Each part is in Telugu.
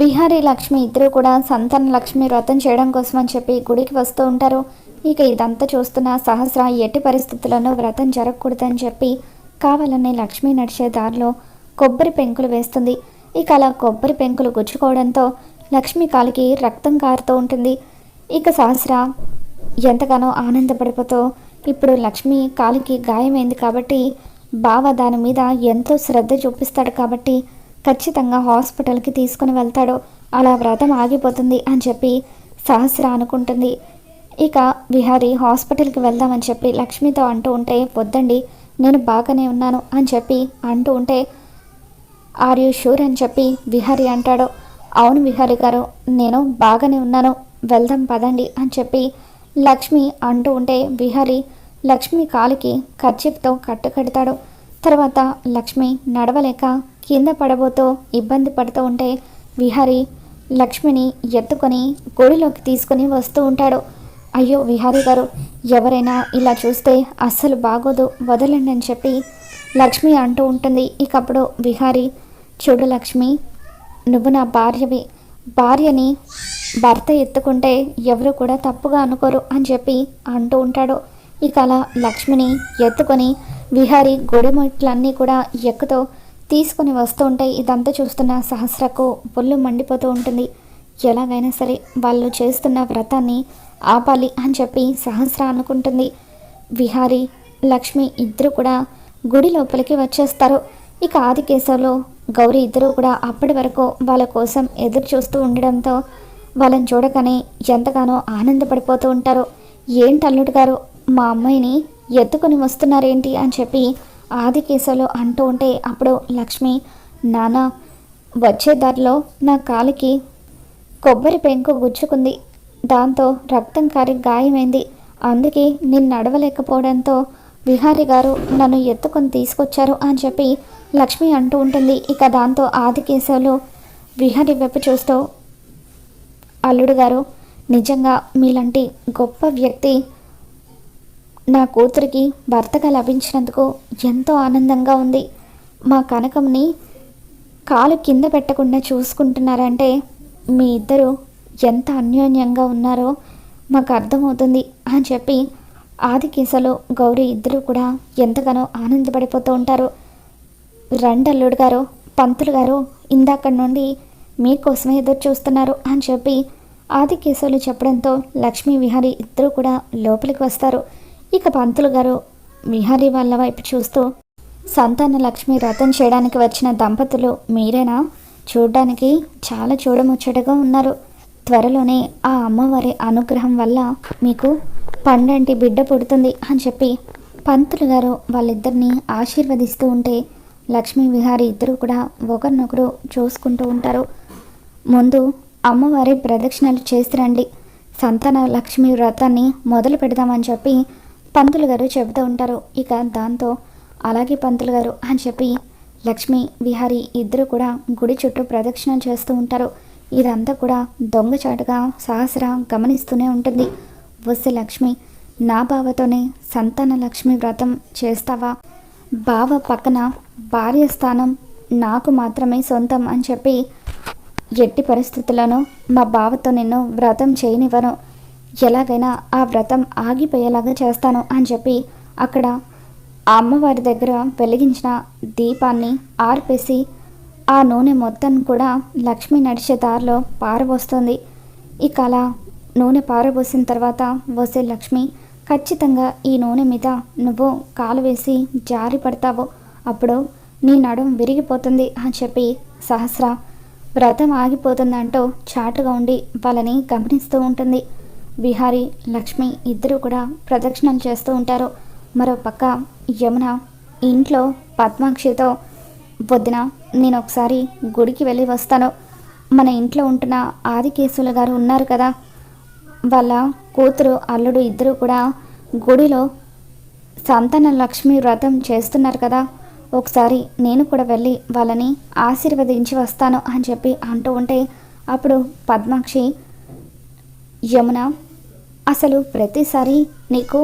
విహారీ లక్ష్మి ఇద్దరు కూడా సంతాన లక్ష్మి వ్రతం చేయడం కోసం అని చెప్పి గుడికి వస్తూ ఉంటారు. ఇక ఇదంతా చూస్తున్న సహస్ర ఎట్టి పరిస్థితుల్లోనూ వ్రతం జరగకూడదని చెప్పి కావాలనే లక్ష్మి నడిచే దారిలో కొబ్బరి పెంకులు వేస్తుంది. ఇక అలా కొబ్బరి పెంకులు గుచ్చుకోవడంతో లక్ష్మి కాలికి రక్తం కారుతూ ఉంటుంది. ఇక సహస్ర ఎంతగానో ఆనందపడిపోతూ ఇప్పుడు లక్ష్మి కాలికి గాయమైంది కాబట్టి బావ దాని మీద ఎంతో శ్రద్ధ చూపిస్తాడు కాబట్టి ఖచ్చితంగా హాస్పిటల్కి తీసుకుని వెళ్తాడు. అలా వ్రతం ఆగిపోతుంది అని చెప్పి సహస్ర అనుకుంటుంది. ఇక విహారీ హాస్పిటల్కి వెళ్దామని చెప్పి లక్ష్మితో అంటూ ఉంటే వద్దండి నేను బాగానే ఉన్నాను అని చెప్పి అంటూ ఉంటే ఆర్ యూ షూర్? అని చెప్పి విహారి అంటాడు. అవును విహారి గారు నేను బాగానే ఉన్నాను. వెళ్దాం పదండి అని చెప్పి లక్ష్మి అంటూ ఉంటే విహారి లక్ష్మి కాలికి కర్చీప్తో కట్టు కడతాడు. తర్వాత లక్ష్మి నడవలేక కింద పడబోతూ ఇబ్బంది పడుతూ ఉంటే విహారి లక్ష్మిని ఎత్తుకొని గుడిలోకి తీసుకుని వస్తూ ఉంటాడు. అయ్యో విహారీ గారు ఎవరైనా ఇలా చూస్తే అస్సలు బాగోదు వదలండి అని చెప్పి లక్ష్మి అంటూ ఉంటుంది. ఇకప్పుడు విహారీ చూడు లక్ష్మి నువ్వు నా భార్యవి. భార్యని భర్త ఎత్తుకుంటే ఎవరు కూడా తప్పుగా అనుకోరు అని చెప్పి అంటూ ఉంటాడు. ఇక అలా లక్ష్మిని ఎత్తుకొని విహారీ గొడిమెట్లన్నీ కూడా ఎక్కుతో తీసుకుని వస్తూ ఉంటే ఇదంతా చూస్తున్న సహస్రకు పొల్లు మండిపోతూ ఉంటుంది. ఎలాగైనా సరే వాళ్ళు చేస్తున్న వ్రతాన్ని ఆపాలి అని చెప్పి సహస్ర అనుకుంటుంది. విహారీ లక్ష్మి ఇద్దరు కూడా గుడి లోపలికి వచ్చేస్తారు. ఇక ఆదికేశంలో గౌరీ ఇద్దరు కూడా అప్పటి వరకు వాళ్ళ కోసం ఎదురు చూస్తూ ఉండడంతో వాళ్ళని చూడగానే ఎంతగానో ఆనందపడిపోతూ ఉంటారు. ఏంటి అల్లుడు గారు మా అమ్మాయిని ఎత్తుకొని వస్తున్నారేంటి అని చెప్పి ఆదికేశంలో అంటూ ఉంటే అప్పుడు లక్ష్మి నానా వచ్చే దారిలో నా కాలికి కొబ్బరి పెంకు గుచ్చుకుంది. దాంతో రక్తం కారి గాయమైంది. అందుకే నేను నడవలేకపోవడంతో విహారి గారు నన్ను ఎత్తుకొని తీసుకొచ్చారు అని చెప్పి లక్ష్మి అంటూ ఉంటుంది. ఇక దాంతో ఆదికేశవులు విహారి వైపు చూస్తూ అల్లుడు గారు నిజంగా మీలాంటి గొప్ప వ్యక్తి నా కూతురికి భర్తగా లభించినందుకు ఎంతో ఆనందంగా ఉంది. మా కనకంని కాలు కింద పెట్టకుండా చూసుకుంటున్నారంటే మీ ఇద్దరు ఎంత అన్యోన్యంగా ఉన్నారో మాకు అర్థమవుతుంది అని చెప్పి ఆదికేశలో గౌరీ ఇద్దరు కూడా ఎంతగానో ఆనందపడిపోతూ ఉంటారు. రండల్లుడు గారు పంతులు గారు ఇందాక నుండి మీకోసమే ఎదురు చూస్తున్నారు అని చెప్పి ఆదికేశవులు చెప్పడంతో లక్ష్మీ విహారీ ఇద్దరు కూడా లోపలికి వస్తారు. ఇక పంతులు గారు విహారీ వాళ్ళ వైపు చూస్తూ సంతాన లక్ష్మి వ్రతం చేయడానికి వచ్చిన దంపతులు మీరేనా? చూడ్డానికి చాలా చూడముచ్చటగా ఉన్నారు. త్వరలోనే ఆ అమ్మవారి అనుగ్రహం వల్ల మీకు పండంటి బిడ్డ పుడుతుంది అని చెప్పి పంతులు గారు వాళ్ళిద్దరిని ఆశీర్వదిస్తూ ఉంటే లక్ష్మీ విహారి ఇద్దరు కూడా ఒకరినొకరు చూసుకుంటూ ఉంటారు. ముందు అమ్మవారి ప్రదక్షిణలు చేసి రండి. సంతాన లక్ష్మి వ్రతాన్ని మొదలు పెడదామని చెప్పి పంతులు గారు చెబుతూ ఉంటారు ఇక దాంతో అలాగే పంతులు గారు అని చెప్పి లక్ష్మి విహారి ఇద్దరు కూడా గుడి చుట్టూ ప్రదక్షిణ చేస్తూ ఉంటారు. ఇదంతా కూడా దొంగచాటుగా సహస్ర గమనిస్తూనే ఉంటుంది. వస్తే లక్ష్మి నా బావతోనే సంతాన లక్ష్మి వ్రతం చేస్తావా? బావ పక్కన భార్య స్థానం నాకు మాత్రమే సొంతం అని చెప్పి ఎట్టి పరిస్థితుల్లోనూ మా బావతో నిన్ను వ్రతం చేయనివ్వను. ఎలాగైనా ఆ వ్రతం ఆగిపోయేలాగా చేస్తాను అని చెప్పి అక్కడ ఆ అమ్మవారి దగ్గర వెలిగించిన దీపాన్ని ఆర్పేసి ఆ నూనె మొత్తం కూడా లక్ష్మి నడిచే దారిలో పారబోస్తుంది. ఇక అలా నూనె పారబోసిన తర్వాత వసే లక్ష్మి ఖచ్చితంగా ఈ నూనె మీద నువ్వు కాలు వేసి జారి పడతావు. అప్పుడు నీ నడుం విరిగిపోతుంది అని చెప్పి సహస్ర వ్రతం ఆగిపోతుందంటూ చాటుగా ఉండి వాళ్ళని గమనిస్తూ ఉంటుంది. విహారి లక్ష్మి ఇద్దరూ కూడా ప్రదక్షిణలు చేస్తూ ఉంటారు. మరో పక్క యమున ఇంట్లో పద్మాక్షితో పొద్దున నేను ఒకసారి గుడికి వెళ్ళి వస్తాను. మన ఇంట్లో ఉంటున్న ఆదికేశవుల గారు ఉన్నారు కదా. వాళ్ళ కూతురు అల్లుడు ఇద్దరు కూడా గుడిలో సంతాన లక్ష్మి వ్రతం చేస్తున్నారు కదా. ఒకసారి నేను కూడా వెళ్ళి వాళ్ళని ఆశీర్వదించి వస్తాను అని చెప్పి అంటూ ఉంటే అప్పుడు పద్మాక్షి యమున అసలు ప్రతిసారి నీకు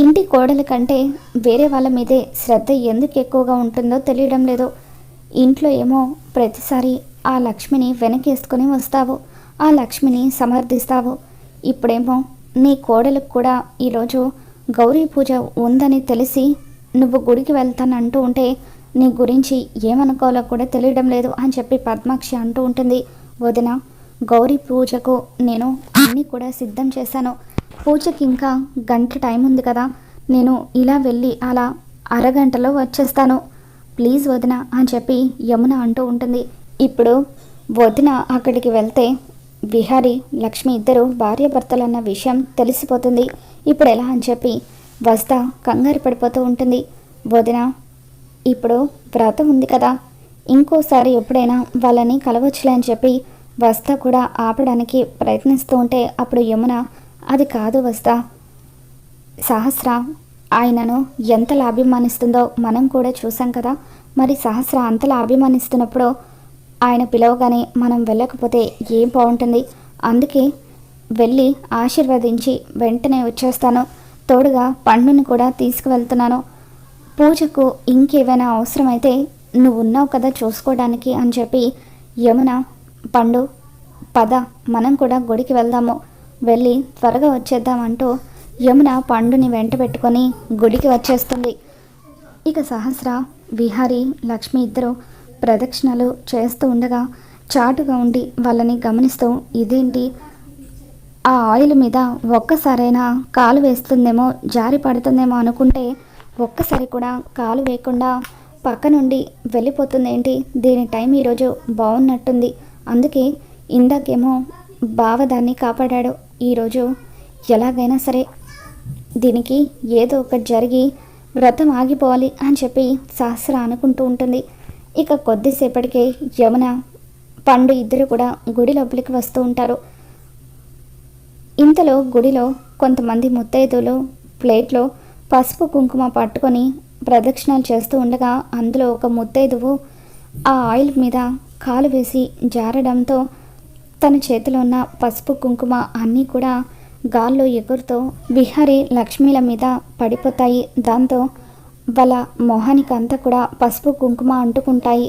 ఇంటి కోడల కంటే వేరే వాళ్ళ మీదే శ్రద్ధ ఎందుకు ఎక్కువగా ఉంటుందో తెలియడం లేదు. ఇంట్లో ఏమో ప్రతిసారి ఆ లక్ష్మిని వెనకేసుకొని వస్తావు ఆ లక్ష్మిని సమర్థిస్తావు. ఇప్పుడేమో నీ కోడలకు కూడా ఈరోజు గౌరీ పూజ ఉందని తెలిసి నువ్వు గుడికి వెళ్తానంటూ ఉంటే నీ గురించి ఏమనుకోవాలో కూడా తెలియడం లేదు అని చెప్పి పద్మాక్షి అంటూ ఉంటుంది. వదిన గౌరీ పూజకు నేను అన్నీ కూడా సిద్ధం చేశాను. పూజకి ఇంకా గంట టైం ఉంది కదా నేను ఇలా వెళ్ళి అలా అరగంటలో వచ్చేస్తాను. ప్లీజ్ వదిన అని చెప్పి యమున అంటూ ఉంటుంది. ఇప్పుడు వదిన అక్కడికి వెళ్తే విహారి లక్ష్మి ఇద్దరు భార్యాభర్తలన్న విషయం తెలిసిపోతుంది. ఇప్పుడు ఎలా అని చెప్పి వస్తా కంగారు పడిపోతూ ఉంటుంది. వదిన ఇప్పుడు వ్రతం ఉంది కదా ఇంకోసారి ఎప్పుడైనా వాళ్ళని కలవచ్చులే అని చెప్పి వస్తా కూడా ఆపడానికి ప్రయత్నిస్తూ ఉంటే అప్పుడు యమున అది కాదు వస్తా. సహస్ర ఆయనను ఎంతలా అభిమానిస్తుందో మనం కూడా చూసాం కదా. మరి సహస్ర అంతలా అభిమానిస్తున్నప్పుడు ఆయన పిలవగానే మనం వెళ్ళకపోతే ఏం బాగుంటుంది? అందుకే వెళ్ళి ఆశీర్వదించి వెంటనే వచ్చేస్తాను. తోడుగా పండుని కూడా తీసుకువెళ్తున్నాను. పూజకు ఇంకేమైనా అవసరమైతే నువ్వు ఉన్నావు కదా చూసుకోవడానికి అని చెప్పి యమున పండు పద మనం కూడా గుడికి వెళ్దాము. వెళ్ళి త్వరగా వచ్చేద్దామంటూ యమున పండుని వెంట పెట్టుకొని గుడికి వచ్చేస్తుంది. ఇక సహస్ర విహారి లక్ష్మి ఇద్దరు ప్రదక్షిణలు చేస్తూ ఉండగా చాటుగా ఉండి వాళ్ళని గమనిస్తూ ఇదేంటి? ఆ ఆయిల్ మీద ఒక్కసారైనా కాలు వేస్తుందేమో జారి పడుతుందేమో అనుకుంటే ఒక్కసారి కూడా కాలు వేయకుండా పక్క నుండి వెళ్ళిపోతుంది ఏంటి దీని టైం ఈరోజు బాగున్నట్టుంది అందుకే ఇందాకేమో బావ దాన్ని కాపాడాడు. ఈరోజు ఎలాగైనా సరే దీనికి ఏదో ఒకటి జరిగి వ్రతం ఆగిపోవాలి అని చెప్పి సహస్ర అనుకుంటూ ఉంటుంది. ఇక కొద్దిసేపటికే యమున పండు ఇద్దరు కూడా గుడి లోపలికి వస్తూ ఉంటారు. ఇంతలో గుడిలో కొంతమంది ముత్తైదులు ప్లేట్లో పసుపు కుంకుమ పట్టుకొని ప్రదక్షిణాలు చేస్తూ ఉండగా అందులో ఒక ముత్తైదువు ఆ ఆయిల్ మీద కాలు వేసి జారడంతో తన చేతిలో ఉన్న పసుపు కుంకుమ అన్నీ కూడా గాల్లో ఎగురుతూ విహారీ లక్ష్మీల మీద పడిపోతాయి. దాంతో వాళ్ళ మొహానికి అంతా కూడా పసుపు కుంకుమ అంటుకుంటాయి.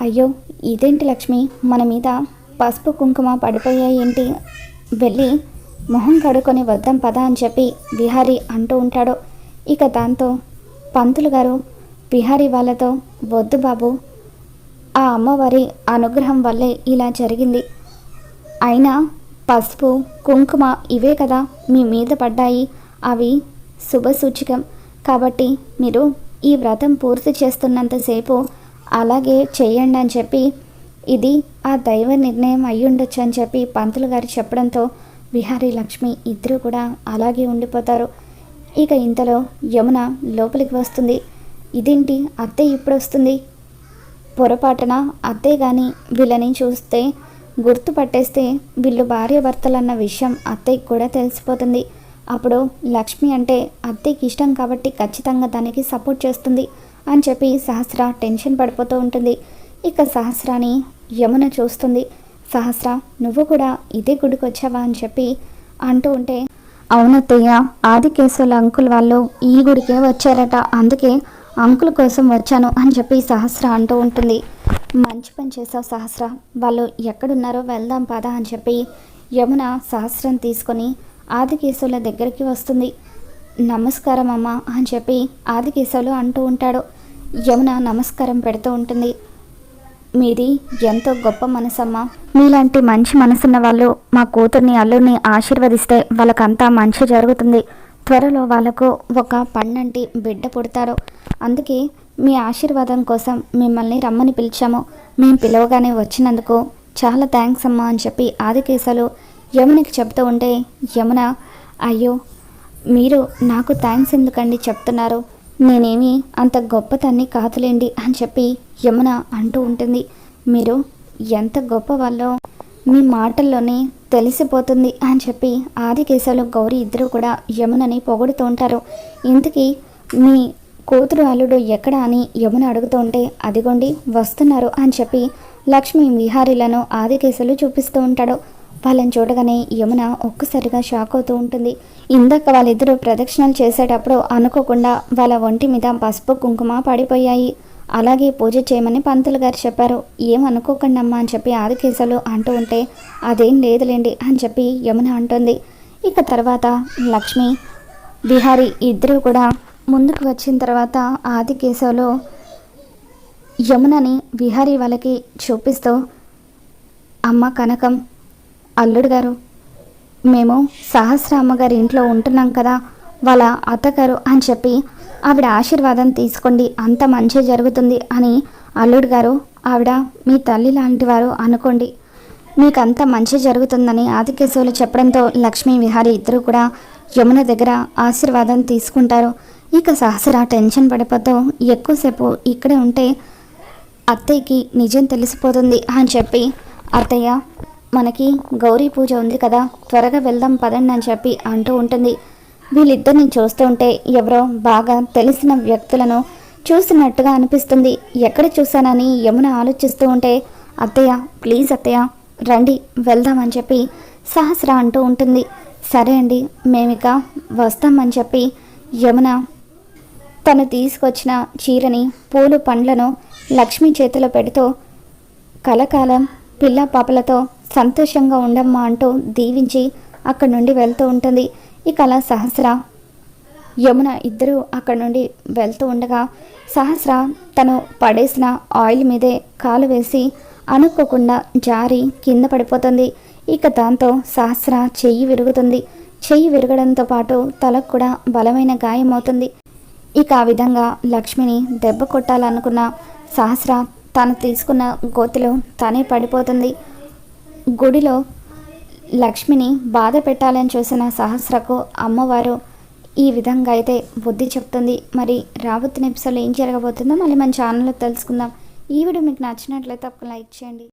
అయ్యో ఇదేంటి లక్ష్మి? మన మీద పసుపు కుంకుమ పడిపోయాయి ఏంటి? వెళ్ళి మొహం కడుక్కొని వద్దాం పద అని చెప్పి విహారీ అంటూ ఉంటాడు. ఇక దాంతో పంతులు గారు విహారీ వాళ్ళతో వద్దు బాబు ఆ అమ్మవారి అనుగ్రహం వల్లే ఇలా జరిగింది. అయినా పసుపు కుంకుమ ఇవే కదా మీ మీద పడ్డాయి. అవి శుభసూచకం. కాబట్టి మీరు ఈ వ్రతం పూర్తి చేస్తున్నంతసేపు అలాగే చేయండి అని చెప్పి ఇది ఆ దైవ నిర్ణయం అయ్యుండొచ్చు అని చెప్పి పంతులు గారు చెప్పడంతో విహారీ లక్ష్మి ఇద్దరు కూడా అలాగే ఉండిపోతారు. ఇక ఇంతలో యమున లోపలికి వస్తుంది. ఇదేంటి? అత్తయ్య ఇప్పుడు వస్తుంది పొరపాటున అత్తే కానీ వీళ్ళని చూస్తే గుర్తుపట్టేస్తే వీళ్ళు భార్యాభర్తలన్న విషయం అత్తయ్యకి కూడా తెలిసిపోతుంది. అప్పుడు లక్ష్మి అంటే అత్తయ్యకి ఇష్టం కాబట్టి ఖచ్చితంగా దానికి సపోర్ట్ చేస్తుంది అని చెప్పి సహస్ర టెన్షన్ పడిపోతూ ఉంటుంది. ఇక సహస్రాని యమున చూస్తుంది. సహస్ర నువ్వు కూడా ఇదే గుడికి వచ్చావా? అని చెప్పి అంటూ ఉంటే అవునత్తయ్య ఆదికేశవుల అంకుల్ వాళ్ళు ఈ గుడికే వచ్చారట. అందుకే అంకుల్ కోసం వచ్చాను అని చెప్పి సహస్ర అంటూ ఉంటుంది. మంచి పని చేసావు సహస్ర. వాళ్ళు ఎక్కడున్నారో వెళ్దాం పదా అని చెప్పి యమున సహస్రం తీసుకొని ఆదికేశవుల దగ్గరికి వస్తుంది. నమస్కారం అమ్మ అని చెప్పి ఆదికేశవులు అంటూ ఉంటాడు. యమున నమస్కారం పెడుతూ ఉంటుంది. మీది ఎంతో గొప్ప మనసమ్మ. మీలాంటి మంచి మనసున్న వాళ్ళు మా కూతుర్ని అల్లుడిని ఆశీర్వదిస్తే వాళ్ళకంతా మంచి జరుగుతుంది. త్వరలో వాళ్ళకు ఒక పన్నంటి బిడ్డ పుడతారు. అందుకే మీ ఆశీర్వాదం కోసం మిమ్మల్ని రమ్మని పిలిచాము. మేము పిలవగానే వచ్చినందుకు చాలా థ్యాంక్స్ అమ్మా అని చెప్పి ఆదికేశాలు యమునికి చెప్తూ ఉంటే యమున అయ్యో మీరు నాకు థ్యాంక్స్ ఎందుకండి చెప్తున్నారు? నేనేమి అంత గొప్పతన్ని కాదులేండి అని చెప్పి యమున అంటూ ఉంటుంది. మీరు ఎంత గొప్ప వాళ్ళో మీ మాటల్లోనే తెలిసిపోతుంది అని చెప్పి ఆదికేశాలు గౌరీ ఇద్దరు కూడా యమునని పొగుడుతూ ఉంటారు. ఇంతకీ మీ కూతురు అల్లుడు ఎక్కడ అని యమున అడుగుతూ ఉంటే అదిగోండి వస్తున్నారు అని చెప్పి లక్ష్మి విహారీలను ఆదికేశలు చూపిస్తూ ఉంటాడు. వాళ్ళని చూడగానే యమున ఒక్కసారిగా షాక్ అవుతూ ఉంటుంది. ఇందాక వాళ్ళిద్దరూ ప్రదక్షిణలు చేసేటప్పుడు అనుకోకుండా వాళ్ళ ఒంటి మీద పసుపు కుంకుమ పడిపోయాయి. అలాగే పూజ చేయమని పంతులు గారు చెప్పారు. ఏమనుకోకండి అమ్మా అని చెప్పి ఆదికేశవులు అంటూ ఉంటే అదేం లేదులేండి అని చెప్పి యమున అంటుంది. ఇక తర్వాత లక్ష్మి విహారి ఇద్దరు కూడా ముందుకు వచ్చిన తర్వాత ఆదికేశవులు యమునని విహారీ వాళ్ళకి చూపిస్తూ అమ్మ కనకం అల్లుడు గారు మేము సహస్ర అమ్మగారి ఇంట్లో ఉంటున్నాం కదా వాళ్ళ అత్తగారు అని చెప్పి ఆవిడ ఆశీర్వాదం తీసుకోండి అంత మంచి జరుగుతుంది అని అల్లుడు గారు ఆవిడ మీ తల్లి లాంటి వారు అనుకోండి. మీకు అంత మంచి జరుగుతుందని ఆదికేశవులు చెప్పడంతో లక్ష్మీ విహారి ఇద్దరు కూడా యమున దగ్గర ఆశీర్వాదం తీసుకుంటారు. ఇక సహస్ర టెన్షన్ పడిపోతూ ఎక్కువసేపు ఇక్కడే ఉంటే అత్తయ్యకి నిజం తెలిసిపోతుంది అని చెప్పి అత్తయ్య మనకి గౌరీ పూజ ఉంది కదా త్వరగా వెళ్దాం పదండి అని చెప్పి అంటూ ఉంటుంది. వీళ్ళిద్దరిని చూస్తుంటే ఎవరో బాగా తెలిసిన వ్యక్తులను చూసినట్టుగా అనిపిస్తుంది. ఎక్కడ చూశానని యమున ఆలోచిస్తూ ఉంటే అత్తయ్య ప్లీజ్ అత్తయ్య రండి వెళ్దామని చెప్పి సహస్ర అంటూ ఉంటుంది. సరే అండి మేమిక వస్తామని చెప్పి యమున తను తీసుకొచ్చిన చీరని పూలు పండ్లను లక్ష్మి చేతిలో పెడుతూ కలకాలం పిల్ల పాపలతో సంతోషంగా ఉండమ్మా అంటూ దీవించి అక్కడి నుండి వెళ్తూ ఉంటుంది. ఇక అలా సహస్ర. యమున ఇద్దరూ అక్కడి నుండి వెళ్తూ ఉండగా సహస్ర తను పడేసిన ఆయిల్ మీదే కాలు వేసి అనుకోకుండా జారి కింద పడిపోతుంది. ఇక దాంతో సహస్ర చెయ్యి విరుగుతుంది. చెయ్యి విరగడంతో పాటు తలకు కూడా బలమైన గాయమవుతుంది ఇక ఆ విధంగా లక్ష్మిని దెబ్బ కొట్టాలనుకున్న సహస్ర తను తీసుకున్న గోతిలో తనే పడిపోతుంది. గుడిలో లక్ష్మిని బాధ పెట్టాలని చూసిన సహస్రకు అమ్మవారు ఈ విధంగా అయితే బుద్ధి చెప్తుంది. మరి రాబోతున్న ఎపిసోడ్లో ఏం జరగబోతుందో మళ్ళీ మన ఛానల్లో తెలుసుకుందాం. ఈ వీడియో మీకు నచ్చినట్లయితే ఒక లైక్ చేయండి.